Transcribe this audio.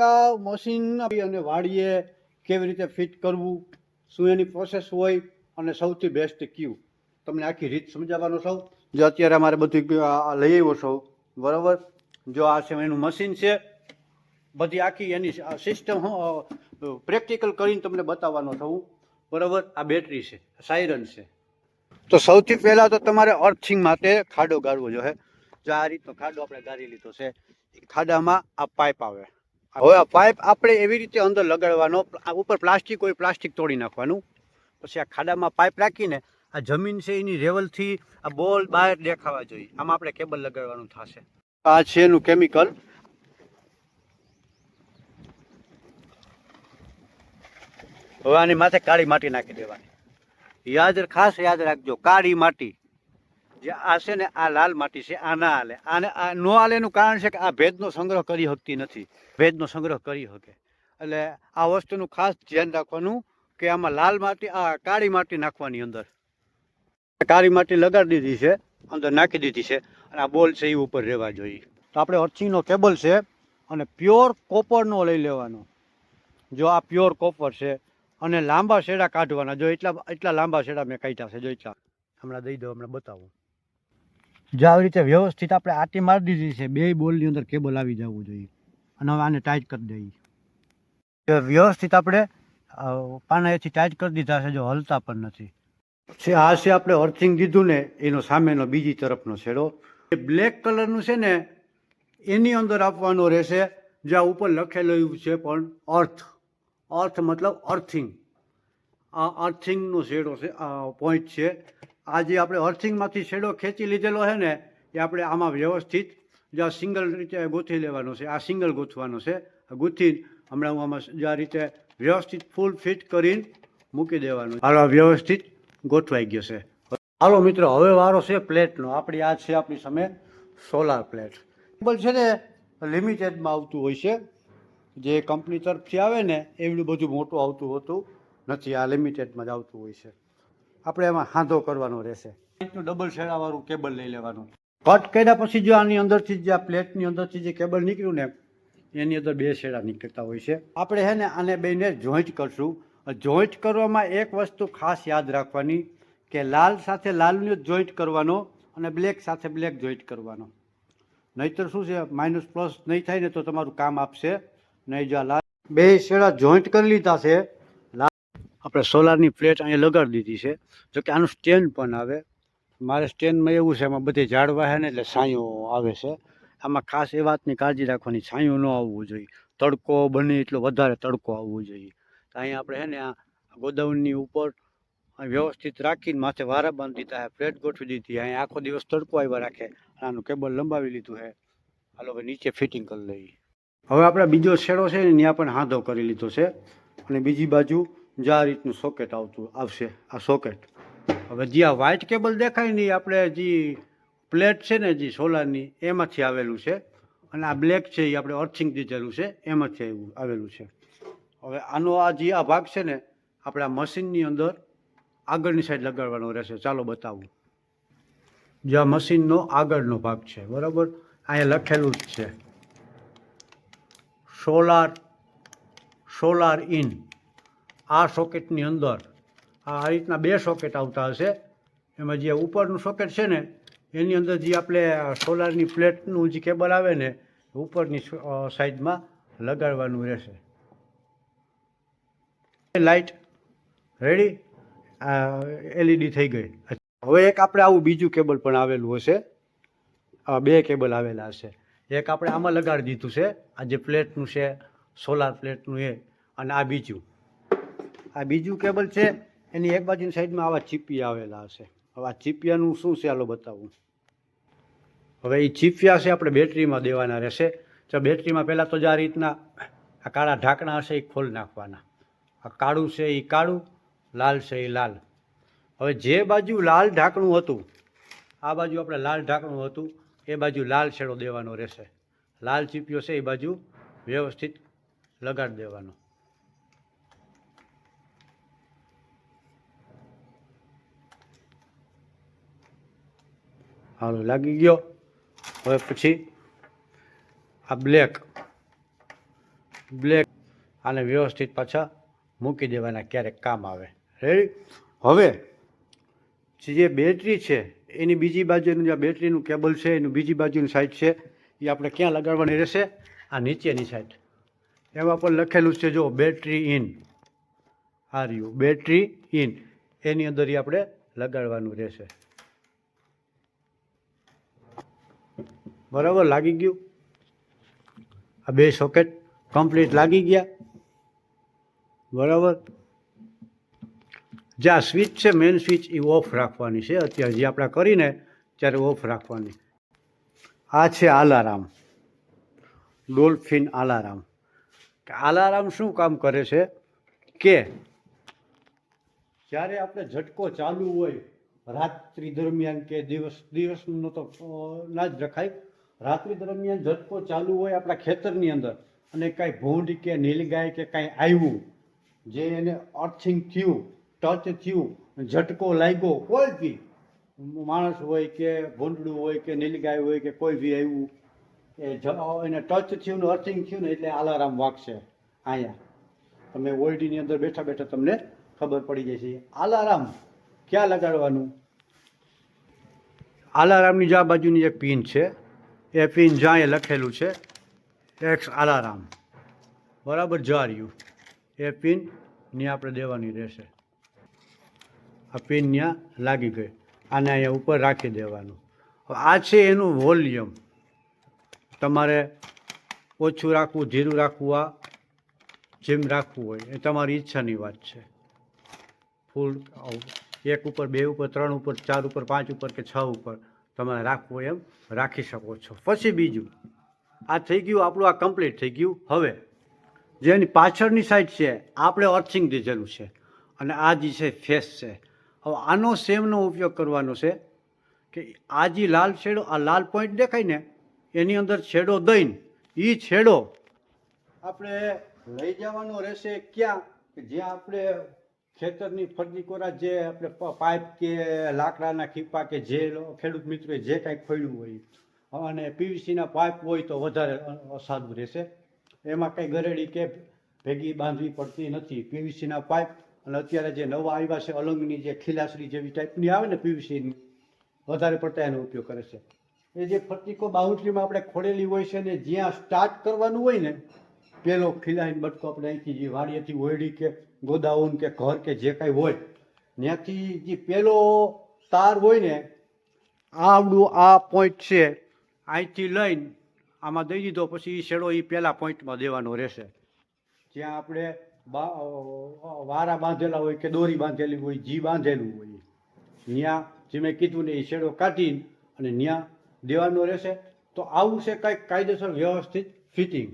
આ મશીન અને વાડીએ કેવી રીતે ફિટ કરવું, શું એની પ્રોસેસ હોય અને સૌથી બેસ્ટ કયું. તમને આખી રીત સમજાવવાનો છો. જો અત્યારે અમારે બધું લઈ આવ્યો છો. બરાબર? જો આ છે, એનું મશીન છે. બધી આખી એની સિસ્ટમ પ્રેક્ટિકલ કરીને તમને બતાવવાનો છું બરાબર? આ બેટરી છે સાયરન છે. તો સૌથી પહેલાં તો તમારે અર્થિંગ માટે ખાડો ગાળવો જોઈએ. જો આ રીતનો ખાડો આપણે ગાળી લીધો છે ખાડામાં આ પાઇપ આવે. હવે આ પાઇપ આપણે એવી રીતે અંદર લગાડવાનો, આ ઉપર પ્લાસ્ટિક હોય, પ્લાસ્ટિક તોડી નાખવાનું. પછી આ ખાડામાં પાઇપ રાખીને આ જમીન છે એની લેવલથી આ બોલ બહાર દેખાવા જોઈએ. આમાં આપણે કેબલ લગાડવાનું થશે. આ છે એનું કેમિકલ. હવે આની માથે કાળી માટી નાખી દેવાની. યાદ ખાસ યાદ રાખજો, કાળી માટી. જે આ છે ને આ લાલ માટી છે, આ ના હાલે. આને આ ન હાલેનું કારણ છે કે આ ભેજનો સંગ્રહ કરી શકતી નથી. ભેજનો સંગ્રહ કરી શકે. એટલે આ વસ્તુનું ખાસ ધ્યાન રાખવાનું કે આમાં લાલ માટી, આ કાળી માટી નાખવાની અંદર. કાળી માટી લગાડી દીધી છે, અંદર નાખી દીધી છે અને આ બોલ છે એ ઉપર રહેવા જોઈએ. તો આપણે અર્થિંગનો કેબલ છે અને પ્યોર કોપરનો લઈ લેવાનો. જો આ પ્યોર કોપર છે અને લાંબા શેડા કાઢવાના. જો એટલા એટલા લાંબા શેડા મેં કાઢ્યા છે, જો એટલા. હમણાં દઈ દઉં, હમણાં બતાવું. જો આવી રીતે વ્યવસ્થિત આપણે આટી મારી દીધી છે, બે બોલની અંદર કેબલ આવી જવું જોઈએ. અને હવે આને ટાઈટ કરી દઈએ. વ્યવસ્થિત આપણે પાનાએથી ટાઈટ કરી દીધા છે, જો હલતા પણ નથી. છે, આ છે આપણે અર્થિંગ દીધું ને, એનો સામેનો બીજી તરફનો છેડો. એ બ્લેક કલરનું છે ને, એની અંદર આપવાનો રહેશે જ્યાં ઉપર લખેલું છે પણ અર્થ અર્થ મતલબ અર્થિંગ આ અર્થિંગનો શેડો છે, આ પોઈન્ટ છે. આ જે આપણે અર્થિંગમાંથી છેડો ખેંચી લીધેલો છે ને, એ આપણે આમાં વ્યવસ્થિત જે આ સિંગલ રીતે ગોથી લેવાનો છે. આ સિંગલ ગોથવાનો છે. ગૂંથી હમણાં હું આમાં જે આ રીતે વ્યવસ્થિત ફૂલ ફિટ કરીને મૂકી દેવાનું હાલો વ્યવસ્થિત ગોઠવાઈ ગયો છે. હાલો મિત્રો, હવે વારો છે પ્લેટનો. આપણી આ છે આપણી સામે સોલાર પ્લેટ. કેબલ છે ને લિમિટેડમાં આવતું હોય છે. જે કંપની તરફથી આવે ને, એવડું બધું મોટું આવતું હોતું નથી. આ લિમિટેડમાં જ આવતું હોય છે. આપણે એમાં હાંધો કરવાનો રહેશે. ડબલ શેડાવાળું કેબલ લઈ લેવાનું. કટ કર્યા પછી જો આની અંદરથી જે આ પ્લેટની અંદરથી જે કેબલ નીકળ્યું ને એની અંદર બે શેડા નીકળતા હોય છે. આપણે હે ને આને બેને જોઈન્ટ કરશું. જોઈન્ટ કરવામાં એક વસ્તુ ખાસ યાદ રાખવાની કે લાલ સાથે લાલનું જોઈન્ટ કરવાનો અને બ્લેક સાથે બ્લેક જોઈન્ટ કરવાનો. નહીતર શું છે માઇનસ પ્લસ નહીં થાય ને તો તમારું કામ આપશે. નહીં જો આ લાલ બે શેડા જોઈન્ટ કરી લીધા છે આપણે સોલારની પ્લેટ અહીંયા લગાડી દીધી છે. જોકે આનું સ્ટેન્ડ પણ આવે. મારે સ્ટેન્ડમાં એવું છે એમાં બધી ઝાડવા છે ને એટલે છાંયો આવે છે. આમાં ખાસ એ વાતની કાળજી રાખવાની, છાંયો ન આવવું જોઈએ. તડકો બને એટલો વધારે તડકો આવવો જોઈએ. તો અહીંયા આપણે છે ને આ ગોદાઉનની ઉપર વ્યવસ્થિત રાખીને માથે વારા બાંધી દીધા છે પ્લેટ ગોઠવી દીધી અહીંયા આખો દિવસ તડકો આવ્યા રાખે. આનું કેબલ લંબાવી લીધું છે. હાલો હવે નીચે ફિટિંગ કરી લઈએ. હવે આપણે બીજો છેડો છે ને, ત્યાં પણ હાંધો કરી લીધો છે. અને બીજી બાજુ જે આ રીતનું સોકેટ આવતું આવશે. આ સોકેટ હવે જે આ વ્હાઇટ કેબલ દેખાય ને આપણે જે પ્લેટ છે ને જે સોલારની એમાંથી આવેલું છે. અને આ બ્લેક છે એ આપણે અર્થિંગ દીધેલું છે, એમાંથી આવેલું છે. હવે આનો આ જે આ ભાગ છે ને, આપણે આ મશીનની અંદર આગળની સાઈડ લગાડવાનો રહેશે. ચાલો બતાવું. જે આ મશીનનો આગળનો ભાગ છે, બરાબર? અહીંયા લખેલું જ છે. સોલાર સોલાર ઇન આ સોકેટની અંદર, આ રીતના બે સોકેટ આવતા હશે. એમાં જે ઉપરનું સોકેટ છે ને, એની અંદર જે આપણે સોલારની પ્લેટનું જે કેબલ આવે ને, ઉપરની સાઈડમાં લગાડવાનું રહેશે. લાઇટ રેડી એલઈડી થઈ ગઈ. હવે એક આપણે આવું બીજું કેબલ પણ આવેલું હશે. બે કેબલ આવેલા હશે. એક આપણે આમાં લગાડી દીધું છે, આ જે પ્લેટનું છે, સોલાર પ્લેટનું એ, અને આ બીજું. આ બીજું કેબલ છે, એની એક બાજુની સાઈડમાં આવા ચીપિયા આવેલા હશે. હવે આ ચીપિયાનું શું છે ચાલો બતાવું. હવે એ ચીપિયા છે, આપણે બેટરીમાં દેવાના રહેશે. તો બેટરીમાં પહેલાં તો જ આ રીતના, આ કાળા ઢાંકણા હશે એ ખોલ નાખવાના. આ કાળું છે એ કાળું, લાલ છે એ લાલ. હવે જે બાજુ લાલ ઢાંકણું હતું, આ બાજુ આપણે લાલ ઢાંકણું હતું, એ બાજુ લાલ છેડો દેવાનો રહેશે. લાલ ચીપિયો છે, એ બાજુ વ્યવસ્થિત લગાડી દેવાનો. હાલો, લાગી ગયો. હવે પછી આ બ્લેક બ્લેક આને વ્યવસ્થિત પાછા મૂકી દેવાના ક્યારેક કામ આવે. રેડી હવે જે બેટરી છે, એની બીજી બાજુનું જે બેટરીનું કેબલ છે, એનું બીજી બાજુની સાઈડ છે, એ આપણે ક્યાં લગાડવાની રહેશે? આ નીચેની સાઈડ એમાં પણ લખેલું છે, જો battery in are you battery in એની અંદર એ આપણે લગાડવાનું રહેશે. બરાબર લાગી ગયું? આ બે સોકેટ કમ્પ્લીટ લાગી ગયા. બરાબર? જે આ સ્વિચ છે મેઇન સ્વિચ એ ઓફ રાખવાની છે. અત્યારે જે આપણે કરીને, ત્યારે ઓફ રાખવાની. આ છે આલારામ ડોલ્ફિન આલારામ આલારામ શું કામ કરે છે? કે જ્યારે આપણે ઝટકો ચાલુ હોય, રાત્રિ દરમિયાન કે દિવસ, દિવસનો તો ના જ રખાય. રાત્રિ દરમિયાન ઝટકો ચાલુ હોય આપણા ખેતરની અંદર અને કાંઈ ભૂંડ કે નીલગાય કે કાંઈ આવ્યું, જે એને અર્થિંગ થયું, ટચ થયું, ઝટકો લાગ્યો, કોઈ બી માણસ હોય કે ભૂંડડું હોય કે નીલગાય હોય કે કોઈ બી આવ્યું, એ એને ટચ થયું ને અર્થિંગ થયું ને એટલે આલારામ વાગશે અહીંયા. તમે ઓઈડીની અંદર બેઠા બેઠા તમને ખબર પડી જશે. આલારામ ક્યાં લગાડવાનું? આલારામની જે આ બાજુની જે પિન છે. એ પિન જ્યાં લખેલું છે એક્સ આલારામ બરાબર જાર્યું એ પિનની આપણે દેવાની રહેશે. આ પિન ત્યાં લાગી ગઈ. આને અહીંયા ઉપર રાખી દેવાનું. આ છે એનું વોલ્યુમ. તમારે ઓછું રાખવું, ધીરું રાખવું, આ જેમ રાખવું હોય, એ તમારી ઈચ્છાની વાત છે. ફૂલ એક ઉપર, બે ઉપર, ત્રણ ઉપર, ચાર ઉપર, પાંચ ઉપર કે છ ઉપર. તમારે રાખવું એમ રાખી શકો છો. પછી બીજું, આ થઈ ગયું, આપણું આ કમ્પ્લીટ થઈ ગયું. હવે જેની પાછળની સાઈડ છે, આપણે અર્થિંગ દીધેલું છે. અને આ જે છે ફેસ છે. હવે આનો સેમનો ઉપયોગ કરવાનો છે કે આ જે લાલ છેડો, આ લાલ પોઈન્ટ દેખાય ને, એની અંદર છેડો દઈને એ છેડો આપણે લઈ જવાનો રહેશે ક્યાં? કે જ્યાં આપણે ખેતરની ફરતી કોરા જે આપણે પાઇપ કે લાકડાના ખીપા કે જે ખેડૂત મિત્રોએ જે કાંઈ ખોલ્યું હોય અને પીવીસીના પાઇપ હોય તો વધારે અસાદુ રહેશે. એમાં કંઈ ગરેડી કે ભેગી બાંધવી પડતી નથી. પીવીસીના પાઇપ, અને અત્યારે જે નવા આવ્યા છે, અલંગની જે ખીલાસરી જેવી ટાઈપની આવે ને પીવીસીની, વધારે પડતા એનો ઉપયોગ કરે છે. એ જે ફરતીકો બાઉન્ડ્રીમાં આપણે ખોડેલી હોય છે ને જ્યાં સ્ટાર્ટ કરવાનું હોય ને, પેલો ખીલાઈને બટકો આપણે અહીંથી જે વાડીએથી ઓયડી કે ગોદાઉન કે ઘર કે જે કાંઈ હોય, ત્યાંથી જે પેલો તાર હોય ને, આવડું આ પોઈન્ટ છે, અહીંથી લઈને આમાં દઈ દીધો, પછી એ છેડો એ પહેલા પોઈન્ટમાં દેવાનો રહેશે. જ્યાં આપણે વારા બાંધેલા હોય કે દોરી બાંધેલી હોય, જી બાંધેલું હોય, ત્યાં જે મેં કીધું ને એ છેડો કાઢીને અને ત્યાં દેવાનો રહેશે. તો આવું છે કાંઈક કાયદેસર વ્યવસ્થિત ફિટિંગ